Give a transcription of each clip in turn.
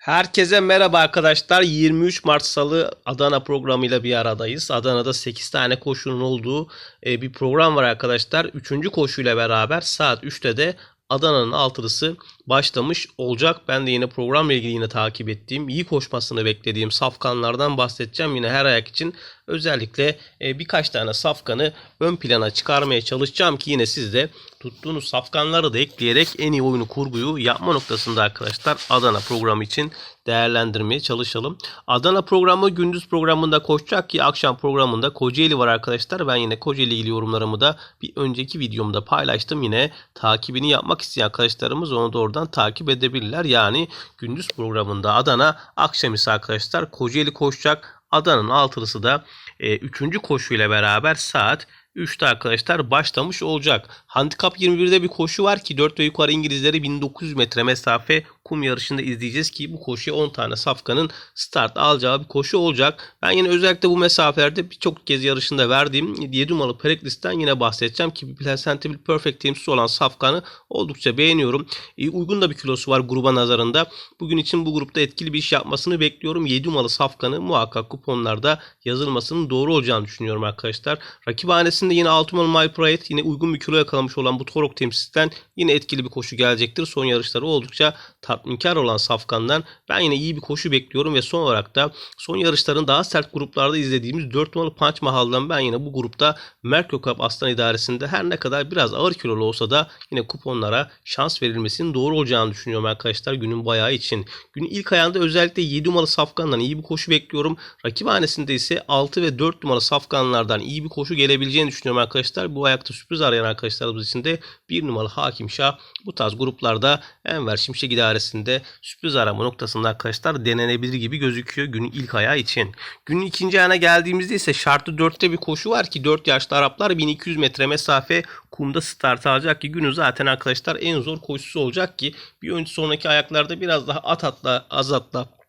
Herkese merhaba arkadaşlar. 23 Mart Salı Adana programıyla bir aradayız. Adana'da 8 tane koşunun olduğu e, bir program var arkadaşlar. 3. koşuyla beraber saat 3'te de Adana'nın altılısı başlamış olacak. Ben de yine programla ilgili yine takip ettiğim, iyi koşmasını beklediğim safkanlardan bahsedeceğim. Yine her ayak için özellikle e, birkaç tane safkanı ön plana çıkarmaya çalışacağım ki yine siz de tuttuğunuz safkanları da ekleyerek en iyi oyunu kurguyu yapma noktasında arkadaşlar Adana programı için değerlendirmeye çalışalım. Adana programı gündüz programında koşacak ki akşam programında Kocaeli var arkadaşlar. Ben yine Kocaeli ilgili yorumlarımı da bir önceki videomda paylaştım. Yine takibini yapmak isteyen arkadaşlarımız onu da oradan takip edebilirler. Yani gündüz programında Adana, akşam ise arkadaşlar Kocaeli koşacak. Adana'nın altılısı da 3. E, koşuyla beraber saat 3'te arkadaşlar başlamış olacak. Handikap 21'de bir koşu var ki 4 ve yukarı İngilizleri 1900 metre mesafe kum yarışında izleyeceğiz ki bu koşuya 10 tane safkanın start alacağı bir koşu olacak. Ben yine özellikle bu mesafelerde birçok kez yarışında verdiğim 7 numaralı Periklis'ten yine bahsedeceğim ki Placentable Perfect temsilcisi olan safkanı oldukça beğeniyorum. E, uygun da bir kilosu var gruba nazarında. Bugün için bu grupta etkili bir iş yapmasını bekliyorum. 7 numaralı safkanı muhakkak kuponlarda yazılmasının doğru olacağını düşünüyorum arkadaşlar. Rakibhanesinde yine 6 numaralı My Pride yine uygun bir kilo yakalamış olan bu Torok temsilcisinden yine etkili bir koşu gelecektir. Son yarışları oldukça tatminkar olan Safkan'dan ben yine iyi bir koşu bekliyorum ve son olarak da son yarışların daha sert gruplarda izlediğimiz 4 numaralı Punch Mahal'dan ben yine bu grupta Merkür Cup Aslan idaresinde her ne kadar biraz ağır kilolu olsa da yine kuponlara şans verilmesinin doğru olacağını düşünüyorum arkadaşlar günün bayağı için. Günün ilk ayağında özellikle 7 numaralı Safkan'dan iyi bir koşu bekliyorum. Rakibhanesinde ise 6 ve 4 numaralı Safkanlardan iyi bir koşu gelebileceğini düşünüyorum arkadaşlar. Bu ayakta sürpriz arayan arkadaşlarımız için de 1 numaralı Hakim Şah bu tarz gruplarda Enver Şimşek idaresinde sürpriz arama noktasında arkadaşlar denenebilir gibi gözüküyor günün ilk ayağı için. Günün ikinci ayağına geldiğimizde ise şartlı 4'te bir koşu var ki 4 yaşlı Araplar 1200 metre mesafe kumda start alacak ki günün zaten arkadaşlar en zor koşusu olacak ki bir önce sonraki ayaklarda biraz daha at atla az atla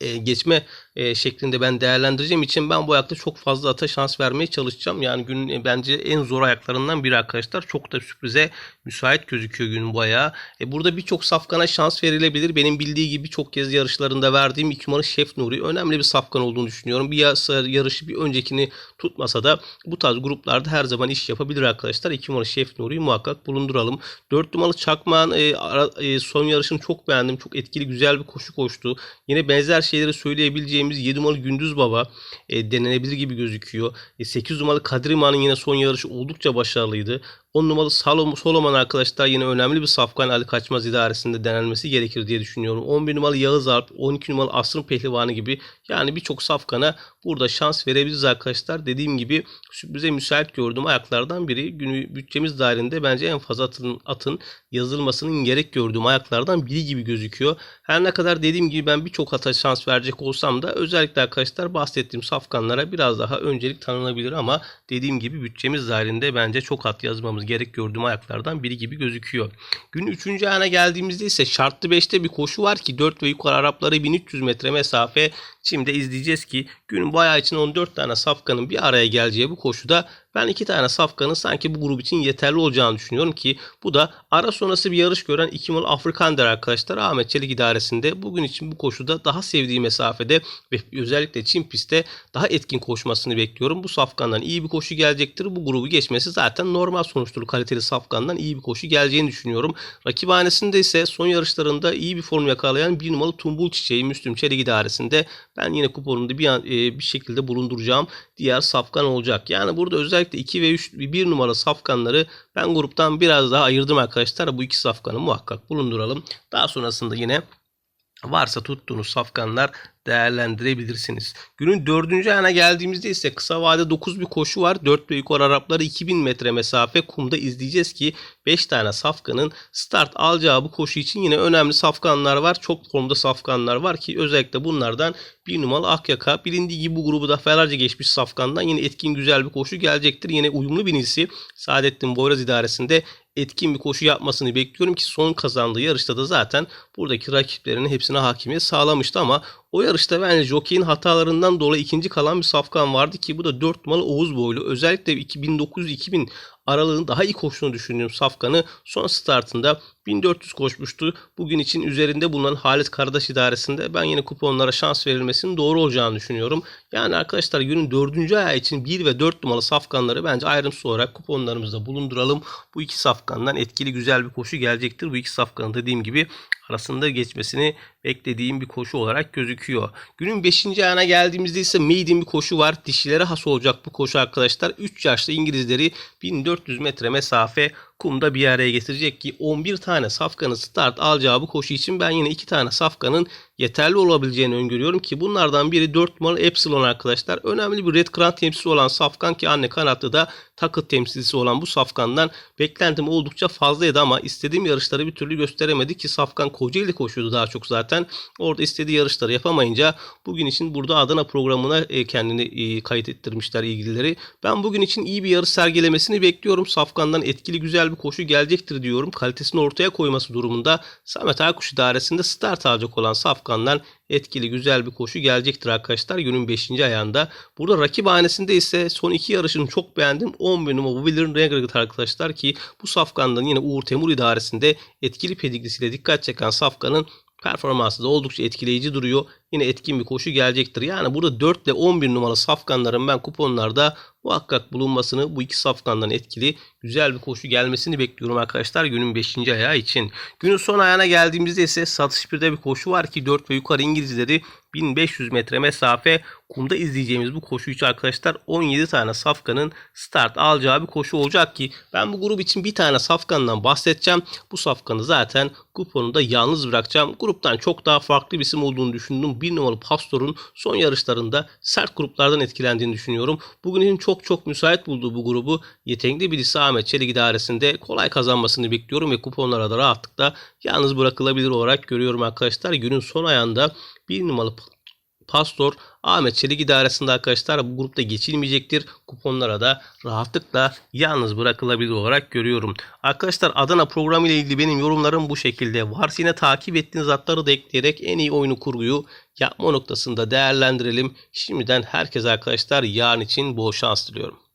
e, geçme e, şeklinde ben değerlendireceğim için ben bu ayakta çok fazla ata şans vermeye çalışacağım. Yani günün e, bence en zor ayaklarından biri arkadaşlar. Çok da sürprize müsait gözüküyor günün bu ayağı. E, burada birçok safkana şans verilebilir. Benim bildiği gibi çok kez yarışlarında verdiğim 2 numaralı Şef Nuri önemli bir safkan olduğunu düşünüyorum. Bir yarışı bir öncekini tutmasa da bu tarz gruplarda her zaman iş yapabilir arkadaşlar. 2 numaralı Şef Nuri'yi muhakkak bulunduralım. 4 numaralı Çakman e, ara, e, son yarışını çok beğendim. Çok etkili güzel bir koşu koştu. Yine benzer şeyleri söyleyebileceğimiz 7 numaralı Gündüz Baba e, denenebilir gibi gözüküyor. E, 8 numaralı Kadriman'ın yine son yarışı oldukça başarılıydı. 10 numaralı Solomon arkadaşlar yine önemli bir Safkan Ali Kaçmaz idaresinde denenmesi gerekir diye düşünüyorum. 11 numaralı Yağız Alp, 12 numaralı Asrın Pehlivanı gibi yani birçok Safkan'a burada şans verebiliriz arkadaşlar. Dediğim gibi sürprize müsait gördüğüm ayaklardan biri. Günü bütçemiz dahilinde bence en fazla atın, atın yazılmasının gerek gördüğüm ayaklardan biri gibi gözüküyor. Her ne kadar dediğim gibi ben birçok ata şans verecek olsam da özellikle arkadaşlar bahsettiğim safkanlara biraz daha öncelik tanınabilir ama dediğim gibi bütçemiz dahilinde bence çok at yazmamız gerek gördüğüm ayaklardan biri gibi gözüküyor. Gün 3. ayağına geldiğimizde ise şartlı 5'te bir koşu var ki 4 ve yukarı Arapları 1300 metre mesafe Şimdi izleyeceğiz ki günün bayağı için 14 tane safkanın bir araya geleceği bu koşuda ben iki tane safkanın sanki bu grup için yeterli olacağını düşünüyorum ki bu da ara sonrası bir yarış gören iki mal Afrikander arkadaşlar Ahmet Çelik idaresinde bugün için bu koşuda daha sevdiği mesafede ve özellikle Çin pistte daha etkin koşmasını bekliyorum. Bu safkandan iyi bir koşu gelecektir. Bu grubu geçmesi zaten normal sonuçtur. Kaliteli safkandan iyi bir koşu geleceğini düşünüyorum. Rakibhanesinde ise son yarışlarında iyi bir form yakalayan bir numaralı Tumbul Çiçeği Müslüm Çelik idaresinde ben yine kuponumda bir, an, e, bir şekilde bulunduracağım diğer safkan olacak. Yani burada özellikle 2 ve 3 1 numara safkanları ben gruptan biraz daha ayırdım arkadaşlar. Bu iki safkanı muhakkak bulunduralım. Daha sonrasında yine varsa tuttuğunuz safkanlar değerlendirebilirsiniz. Günün dördüncü ayına geldiğimizde ise kısa vade 9 bir koşu var. 4 ve yukarı Arapları 2000 metre mesafe kumda izleyeceğiz ki 5 tane safkanın start alacağı bu koşu için yine önemli safkanlar var. Çok formda safkanlar var ki özellikle bunlardan bir numaralı Akyaka. Bilindiği gibi bu grubu da felerce geçmiş safkandan yine etkin güzel bir koşu gelecektir. Yine uyumlu birincisi Saadettin Boyraz idaresinde etkin bir koşu yapmasını bekliyorum ki son kazandığı yarışta da zaten buradaki rakiplerinin hepsine hakimiyet sağlamıştı ama O yarışta bence jockey'in hatalarından dolayı ikinci kalan bir safkan vardı ki bu da 4 numaralı Oğuz Boylu. Özellikle 1900-2000 aralığın daha iyi koştuğunu düşündüğüm Safkan'ı son startında 1400 koşmuştu. Bugün için üzerinde bulunan Halit Kardeş idaresinde ben yine kuponlara şans verilmesinin doğru olacağını düşünüyorum. Yani arkadaşlar günün 4. ayağı için 1 ve 4 numaralı safkanları bence ayrımsız olarak kuponlarımızda bulunduralım. Bu iki safkandan etkili güzel bir koşu gelecektir. Bu iki safkanın dediğim gibi arasında geçmesini beklediğim bir koşu olarak gözüküyor. Günün 5. ayağına geldiğimizde ise maiden bir koşu var. Dişilere has olacak bu koşu arkadaşlar. 3 yaşlı İngilizleri 1400 metre mesafe kumda bir araya getirecek ki 11 tane safkanın start alacağı bu koşu için ben yine 2 tane safkanın yeterli olabileceğini öngörüyorum ki bunlardan biri 4 numaralı Epsilon arkadaşlar. Önemli bir Red Crown temsilcisi olan safkan ki anne kanatlı da takıt temsilcisi olan bu safkandan beklentim oldukça fazlaydı ama istediğim yarışları bir türlü gösteremedi ki safkan Kocaeli koşuyordu daha çok zaten. Orada istediği yarışları yapamayınca bugün için burada Adana programına e, kendini e, kayıt ettirmişler ilgilileri. Ben bugün için iyi bir yarış sergilemesini bekliyorum. Safkan'dan etkili güzel bir koşu gelecektir diyorum. Kalitesini ortaya koyması durumunda Samet Aykuş idaresinde start alacak olan Safkan'dan etkili güzel bir koşu gelecektir arkadaşlar günün 5. ayağında. Burada rakip hanesinde ise son iki yarışını çok beğendim. 11 numara Willer Regret arkadaşlar ki bu Safkan'dan yine Uğur Temur idaresinde etkili pedigrisiyle dikkat çeken Safkan'ın performansı da oldukça etkileyici duruyor. Yine etkin bir koşu gelecektir. Yani burada 4 ile 11 numaralı safkanların ben kuponlarda muhakkak bulunmasını bu iki safkandan etkili güzel bir koşu gelmesini bekliyorum arkadaşlar günün 5. ayağı için. Günün son ayağına geldiğimizde ise satış birde bir koşu var ki 4 ve yukarı İngilizleri 1500 metre mesafe kumda izleyeceğimiz bu koşu için arkadaşlar 17 tane safkanın start alacağı bir koşu olacak ki ben bu grup için bir tane safkandan bahsedeceğim. Bu safkanı zaten kuponunda yalnız bırakacağım. Gruptan çok daha farklı bir isim olduğunu düşündüm. Bir numaralı Pastor'un son yarışlarında sert gruplardan etkilendiğini düşünüyorum. Bugün için çok çok müsait bulduğu bu grubu yetenekli birisi Ahmet Çelik idaresinde kolay kazanmasını bekliyorum ve kuponlara da rahatlıkla yalnız bırakılabilir olarak görüyorum arkadaşlar. Günün son ayağında bir numaralı Pastor Ahmet Çelik idaresinde arkadaşlar bu grupta geçilmeyecektir. Kuponlara da rahatlıkla yalnız bırakılabilir olarak görüyorum. Arkadaşlar Adana programı ile ilgili benim yorumlarım bu şekilde. Varsa yine takip ettiğiniz atları da ekleyerek en iyi oyunu kurguyu yapma noktasında değerlendirelim. Şimdiden herkese arkadaşlar yarın için bol şans diliyorum.